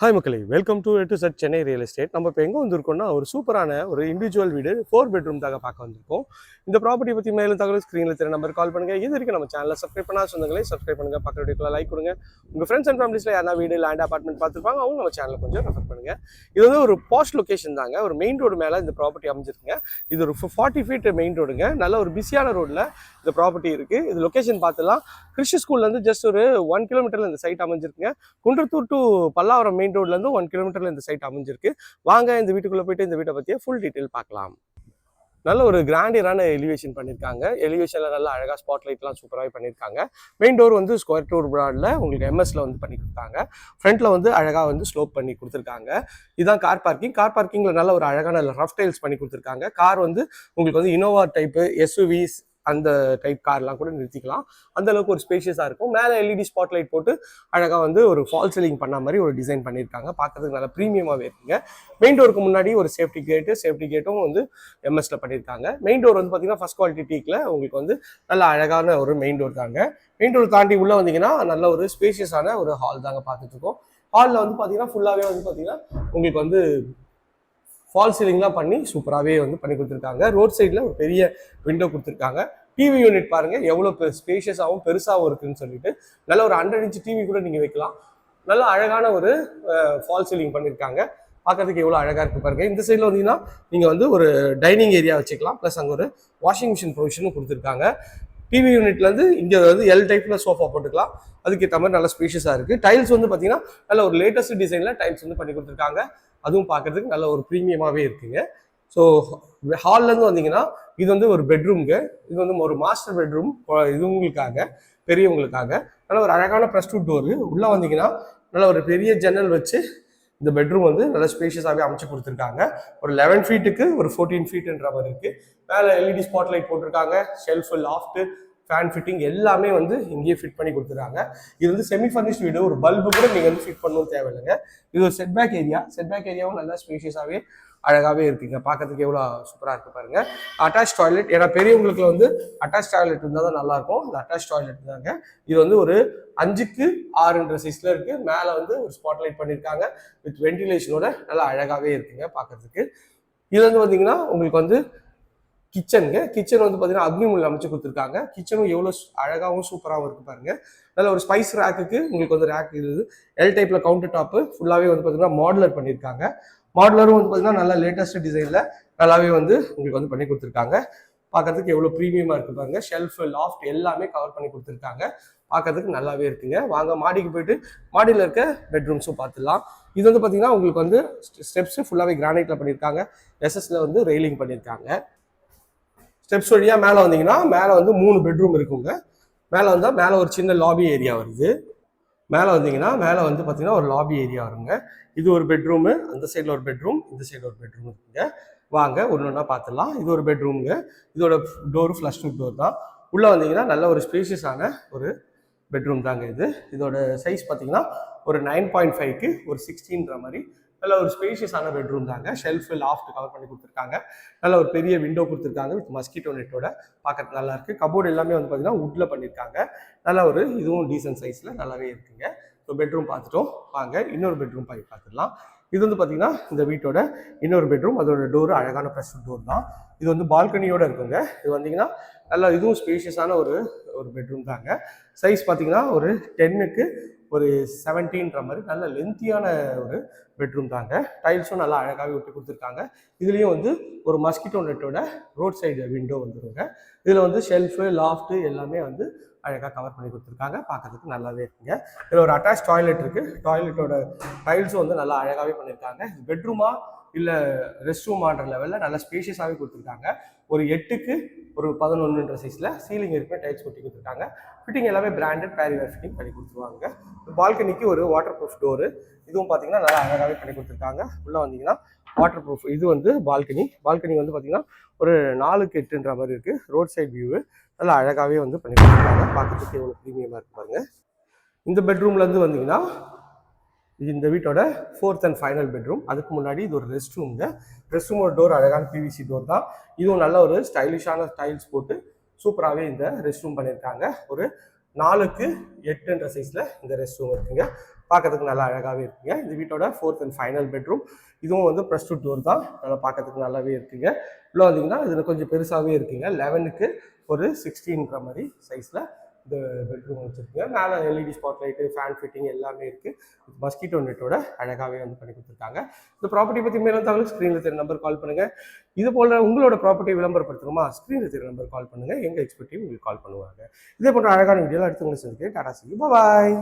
Hi மக்களே. Welcome to to சட் Chennai real estate நம்ம இப்போ எங்கே வந்திருக்கோம்னா ஒரு சூப்பரான ஒரு இண்டிவிஜுவல் வீடு ஃபோர் பெட்ரூம் தாங்க பார்க்க வந்திருக்கோம். இந்த ப்ராப்பர்ட்டி பற்றி மேலும் தகவல் ஸ்க்ரீனில் தெரிய நம்பர் கால் பண்ணுங்கள் இது வரைக்கும் நம்ம சேனலில் சப்ஸ்கிரைப் பண்ணா சொந்தங்களே சப்ஸ்கிரைப் பண்ணுங்கள் பக்கத்து வீடியோக்குள்ள லைக் கொடுங்க. உங்கள் ஃப்ரெண்ட்ஸ் அண்ட் ஃபேமிலிஸில் யாரா வீடு லேண்ட் அப்பார்ட்மெண்ட் பார்த்துருப்பாங்க அவங்க நம்ம சேனலில் கொஞ்சம் ரெஃபர் பண்ணுங்கள் இது வந்து ஒரு பாஸ்ட் லொகேஷன் தாங்க. ஒரு மெயின் ரோடு மேலே இந்த ப்ராப்பர்ட்டி அமைஞ்சிருக்குங்க. இது ஒரு ஃபார்ட்டி ஃபீட் மெயின் ரோடுங்க நல்ல ஒரு பிஸியான ரோட்டில் இந்த ப்ராப்பர்ட்டி இருக்குது இது லொகேஷன் பார்த்துலாம் கிறிஸ்டி ஸ்கூல்லேருந்து ஜஸ்ட் ஒரு ஒன் கிலோமீட்டரில் இந்த சைட் அமைஞ்சிருக்குங்க. Kundrathur to Pallavaram main main ரோட்லேருந்து ஒன் கிலோமீட்டரில் இந்த சைட் அமைஞ்சிருக்கு. வாங்க இந்த வீட்டுக்குள்ளே போயிட்டு இந்த வீட்டை பற்றிய ஃபுல் டீட்டெயில் பார்க்கலாம். நல்ல ஒரு கிராண்டியரான எலிவேஷன் பண்ணியிருக்காங்க எலிவேஷனில் நல்ல அழகாக ஸ்பாட் லைட்லாம் சூப்பராகவே பண்ணியிருக்காங்க மெயின் டோர் வந்து ஸ்கொயர் டோர் ப்ராடில் உங்களுக்கு எம்எஸ்ல வந்து பண்ணி கொடுத்தாங்க. ஃப்ரண்ட்டில் வந்து அழகாக வந்து ஸ்லோப் பண்ணி கொடுத்துருக்காங்க. இதுதான் கார் பார்க்கிங் கார் பார்க்கிங்கில் நல்ல ஒரு அழகான ரஃப் டைல்ஸ் பண்ணி கொடுத்துருக்காங்க. கார் வந்து உங்களுக்கு வந்து இனோவா டைப்பு எஸ்யூவிஸ் அந்த டைப் கார்லாம் கூட நிறுத்திக்கலாம். அந்த அளவுக்கு ஒரு ஸ்பேஷியஸாக இருக்கும். மேலே எல்இடி ஸ்பாட் லைட் போட்டு அழகாக வந்து ஒரு ஃபால் சீலிங் பண்ண மாதிரி ஒரு டிசைன் பண்ணியிருக்காங்க. பார்க்கறதுக்கு நல்லா ப்ரீமியமாகவே இருக்குங்க. மெயின் டோருக்கு முன்னாடி ஒரு சேஃப்டி கேட்டு சேஃப்டி கேட்டும் வந்து எம்எஸ்ல பண்ணியிருக்காங்க. மெயின் டோர் வந்து பார்த்தீங்கன்னா ஃபஸ்ட் குவாலிட்டி டீக்கில் உங்களுக்கு வந்து நல்ல அழகான ஒரு மெயின் டோர் தாங்க. மெயின் டோர் தாண்டி உள்ளே வந்தீங்கன்னா நல்ல ஒரு ஸ்பேஷியஸான ஒரு ஹால் தாங்க பார்த்துட்டு இருக்கோம் ஹாலில் வந்து பார்த்தீங்கன்னா ஃபுல்லாகவே வந்து பார்த்தீங்கன்னா உங்களுக்கு வந்து ஃபால் சீலிங்லாம் பண்ணி சூப்பராகவே வந்து பண்ணி கொடுத்துருக்காங்க. ரோட் சைடில் ஒரு பெரிய விண்டோ கொடுத்துருக்காங்க. டிவி யூனிட் பாருங்கள் எவ்வளோ ஸ்பேஷியஸாகவும் பெருசாகவும் இருக்குன்னு சொல்லிட்டு நல்ல ஒரு ஹண்ட்ரட் இன்ச் டிவி கூட நீங்கள் வைக்கலாம். நல்ல அழகான ஒரு ஃபால் சீலிங் பண்ணியிருக்காங்க பார்க்கறதுக்கு எவ்வளோ அழகாக இருக்கு பாருங்கள் இந்த சைடில் வந்தீங்கன்னா நீங்கள் வந்து ஒரு டைனிங் ஏரியா வச்சுக்கலாம். ப்ளஸ் அங்கே ஒரு வாஷிங் மிஷின் ப்ரொவிஷனும் கொடுத்துருக்காங்க. டிவி யூனிட்லேருந்து இங்கே வந்து எல் டைப்பில் சோஃபா போட்டுக்கலாம். அதுக்கேற்ற மாதிரி நல்ல ஸ்பேஷியஸாக இருக்குது டைல்ஸ் வந்து பார்த்தீங்கன்னா நல்ல ஒரு லேட்டஸ்ட் டிசைனில் டைல்ஸ் வந்து பண்ணி கொடுத்துருக்காங்க. அதுவும் பார்க்கறதுக்கு நல்ல ஒரு ப்ரீமியமாகவே இருக்குங்க. ஸோ ஹால்லேருந்து வந்தீங்கன்னா இது வந்து ஒரு பெட்ரூம்க்கு இது வந்து ஒரு மாஸ்டர் பெட்ரூம் இது உங்களுக்காக பெரியவங்களுக்காக. நல்ல ஒரு அழகான ப்ரெஸ் டூ டோரு உள்ளே வந்தீங்கன்னா நல்ல ஒரு பெரிய ஜன்னல் வச்சு இந்த பெட்ரூம் வந்து நல்லா ஸ்பேஷியஸாகவே அமைச்சு கொடுத்துருக்காங்க. ஒரு லெவன் ஃபீட்டுக்கு ஒரு ஃபோர்டீன் ஃபீட்டுன்ற மாதிரி இருக்குது மேலே எல்இடி ஸ்பாட் லைட் போட்டிருக்காங்க. ஷெல்ஃபு லாஃப்ட்டு ஃபேன் ஃபிட்டிங் எல்லாமே வந்து இங்கேயே ஃபிட் பண்ணி கொடுத்துருக்காங்க இது வந்து செமி ஃபர்னிஷ்ட் வீடு ஒரு பல்பு கூட நீங்கள் வந்து ஃபிட் பண்ணணும் தேவையில்லைங்க. இது ஒரு செட்பேக் ஏரியா செட்பேக் ஏரியாவும் நல்லா ஸ்பேஷியஸாகவே அழகாகவே இருக்குங்க. பார்க்கறதுக்கு எவ்வளோ சூப்பராக இருக்கு பாருங்க. அட்டாச் டாய்லெட் ஏன்னா பெரியவங்களுக்கு வந்து அட்டாச் டாய்லெட் இருந்தால் தான் நல்லாயிருக்கும். இந்த அட்டாச் டாய்லெட் தாங்க. இது வந்து ஒரு அஞ்சுக்கு ஆறுன்ற சைஸில் இருக்குது மேலே வந்து ஒரு ஸ்பாட்லைட் பண்ணியிருக்காங்க. வித் வென்டிலேஷனோட நல்லா அழகாகவே இருக்குங்க பார்க்கறதுக்கு. இது வந்து பார்த்தீங்கன்னா உங்களுக்கு வந்து கிச்சனுங்க. கிச்சன் வந்து பார்த்தீங்கன்னா அக்னிமுள் அமைச்சு கொடுத்துருக்காங்க. கிச்சனும் எவ்வளோ அழகாகவும் சூப்பராகவும் இருக்கு பாருங்க. நல்ல ஒரு ஸ்பைஸ் ரேக்குக்கு உங்களுக்கு வந்து ரேக் இது எல் டைப்பில் கவுண்டர் டாப்பு ஃபுல்லாகவே வந்து பார்த்தீங்கன்னா மாடுலர் பண்ணியிருக்காங்க மாடுலரும் வந்து பார்த்தீங்கன்னா நல்லா லேட்டஸ்ட் டிசைனில் நல்லாவே வந்து உங்களுக்கு வந்து பண்ணி கொடுத்துருக்காங்க. பார்க்கறதுக்கு எவ்வளோ ப்ரீமியமாக இருக்கு பாருங்க. ஷெல்ஃப் லாஃப்ட் எல்லாமே கவர் பண்ணி கொடுத்துருக்காங்க. பார்க்கறதுக்கு நல்லாவே இருக்குங்க. வாங்க மாடிக்கு போயிட்டு மாடியில் இருக்க பெட்ரூம்ஸும் பார்த்துடலாம் இது வந்து பார்த்தீங்கன்னா உங்களுக்கு வந்து ஸ்டெப்ஸ் ஃபுல்லாகவே கிரானைட்டில் பண்ணியிருக்காங்க எஸ்எஸ்ல வந்து ரெயிலிங் பண்ணியிருக்காங்க ஸ்டெப்ஸ் வழியாக மேலே வந்தீங்கன்னா மேலே வந்து மூணு பெட்ரூம் இருக்குங்க. மேலே வந்தால் மேலே ஒரு சின்ன லாபி ஏரியா வருது. மேலே வந்தீங்கன்னா மேலே வந்து பார்த்தீங்கன்னா ஒரு லாபி ஏரியா வருங்க. இது ஒரு பெட்ரூமு அந்த சைடில் ஒரு பெட்ரூம் இந்த சைடில் ஒரு பெட்ரூம் இருக்குங்க. வாங்க ஒன்று ஒன்றா பார்த்துடலாம் இது ஒரு பெட்ரூமுங்க இதோட டோரு ஃப்ளஷ் டோர் தான். உள்ளே வந்தீங்கன்னா நல்ல ஒரு ஸ்பேஷியஸான ஒரு பெட்ரூம் தாங்க இது. இதோட சைஸ் பார்த்தீங்கன்னா ஒரு நைன் பாயிண்ட் ஃபைவ்க்கு ஒரு சிக்ஸ்டீன்ற மாதிரி நல்ல ஒரு ஸ்பேஷியஸான பெட்ரூம் தாங்க ஷெல்ஃப் லாஃப்ட் கவர் பண்ணி கொடுத்துருக்காங்க. நல்ல ஒரு பெரிய விண்டோ கொடுத்துருக்காங்க வித் மஸ்கிட்டோ நெட்டோட. பார்க்கறது நல்லா இருக்கு. கபோர்டு எல்லாமே வந்து பார்த்தீங்கன்னா உட்ல பண்ணியிருக்காங்க நல்ல ஒரு இதுவும் டீசன்ட் சைஸில் நல்லாவே இருக்குங்க. ஸோ பெட்ரூம் பார்த்துட்டோம் வாங்க இன்னொரு பெட்ரூம் போய் பார்த்துடலாம் இது வந்து பார்த்தீங்கன்னா இந்த வீட்டோட இன்னொரு பெட்ரூம் அதோட டோர் அழகான ப்ரெஸ் டோர் தான். இது வந்து பால்கனியோட இருக்குங்க. இது வந்தீங்கன்னா நல்லா இதுவும் ஸ்பேஷியஸான ஒரு ஒரு பெட்ரூம் தாங்க. சைஸ் பார்த்தீங்கன்னா ஒரு டென்னுக்கு ஒரு செவன்டீன்ற மாதிரி நல்ல லென்த்தியான ஒரு பெட்ரூம் தாங்க. டைல்ஸும் நல்லா அழகாகவே விட்டு கொடுத்துருக்காங்க. இதுலேயும் வந்து ஒரு மஸ்கிட்டோ நெட்டோட ரோட் சைடு விண்டோ வந்துருங்க. இதில் வந்து ஷெல்ஃபு லாஃப்ட்டு எல்லாமே வந்து அழகாக கவர் பண்ணி கொடுத்துருக்காங்க. பார்க்கறதுக்கு நல்லாவே இருக்குங்க. இதில் ஒரு அட்டாச் டாய்லெட் இருக்குது டாய்லெட்டோட டைல்ஸும் வந்து நல்லா அழகாகவே பண்ணியிருக்காங்க பெட்ரூமாக இல்லை ரெஸ்ட் ரூம் ஆடுற லெவலில் நல்லா ஸ்பேஷியஸாகவே கொடுத்துருக்காங்க. ஒரு எட்டுக்கு ஒரு பதினொன்றுன்ற சைஸில் சீலிங் இருக்குமே டைல்ஸ் ஒட்டி கொடுத்துருக்காங்க. ஃபிட்டிங் எல்லாமே பிராண்டட் பேரிவேர் ஃபிட்டிங் பண்ணி கொடுத்துருவாங்க. பால்கனிக்கு ஒரு வாட்டர் ப்ரூஃப் டோரு இதுவும் பார்த்தீங்கன்னா நல்லா அழகாகவே பண்ணி கொடுத்துருக்காங்க. உள்ளே வந்தீங்கன்னா வாட்டர் ப்ரூஃப் இது வந்து பால்கனி பால்கனி வந்து பார்த்தீங்கன்னா ஒரு நாலுக்கு எட்டுன்ற மாதிரி இருக்குது ரோட் சைட் வியூவு நல்லா அழகாகவே வந்து பண்ணி கொடுத்துருக்காங்க. பார்க்கறதுக்கு எவ்வளோ ப்ரீமியமாக இருக்கு இந்த பெட்ரூம்லேருந்து வந்தீங்கன்னா இது இந்த வீட்டோட ஃபோர்த் அண்ட் ஃபைனல் பெட்ரூம் அதுக்கு முன்னாடி இது ஒரு ரெஸ்ட் ரூம்ங்க ரெஸ்ட் ரூமோட டோர் அழகான பிவிசி டோர் தான். இதுவும் நல்ல ஒரு ஸ்டைலிஷான ஸ்டைல்ஸ் போட்டு சூப்பராகவே இந்த ரெஸ்ட் ரூம் பண்ணியிருக்காங்க. ஒரு நாலுக்கு எட்டுன்ற சைஸில் இந்த ரெஸ்ட் ரூம் இருக்குங்க. பார்க்கறதுக்கு நல்லா அழகாகவே இருக்குங்க. இந்த வீட்டோட ஃபோர்த் அண்ட் ஃபைனல் பெட்ரூம் இதுவும் வந்து ப்ளஸ் டூ டோர் தான். நல்லா பார்க்கறதுக்கு நல்லாவே இருக்குங்க. உள்ள வந்தீங்கன்னா இதில் கொஞ்சம் பெருசாகவே இருக்குங்க. லெவனுக்கு ஒரு சிக்ஸ்டீன்ற மாதிரி சைஸில் இந்த பெட்ரூம் வச்சுருக்குங்க மேலே LED spot light fan fitting எல்லாமே இருக்குது மஸ்கிட்டோ நெட்டோட அழகாகவே வந்து பண்ணி கொடுத்துருக்காங்க. இந்த ப்ராப்பர்ட்டி பற்றி மேலும் தகவல் ஸ்க்ரீனில் தெரிய நம்பர் கால் பண்ணுங்கள் இது போல் உங்களோட ப்ராப்பர்ட்டி விளம்பரப்படுத்தணுமா? ஸ்க்ரீனில் தெரிய நம்பர் கால் பண்ணுங்கள் எங்கள் எக்ஸ்பர்ட்டையும் உங்களுக்கு கால் பண்ணுவாங்க. இதே போன்ற அழகான வீடியோவில் அடுத்து உங்களுக்கு சந்திக்கிறேன் டாடா சி பாய்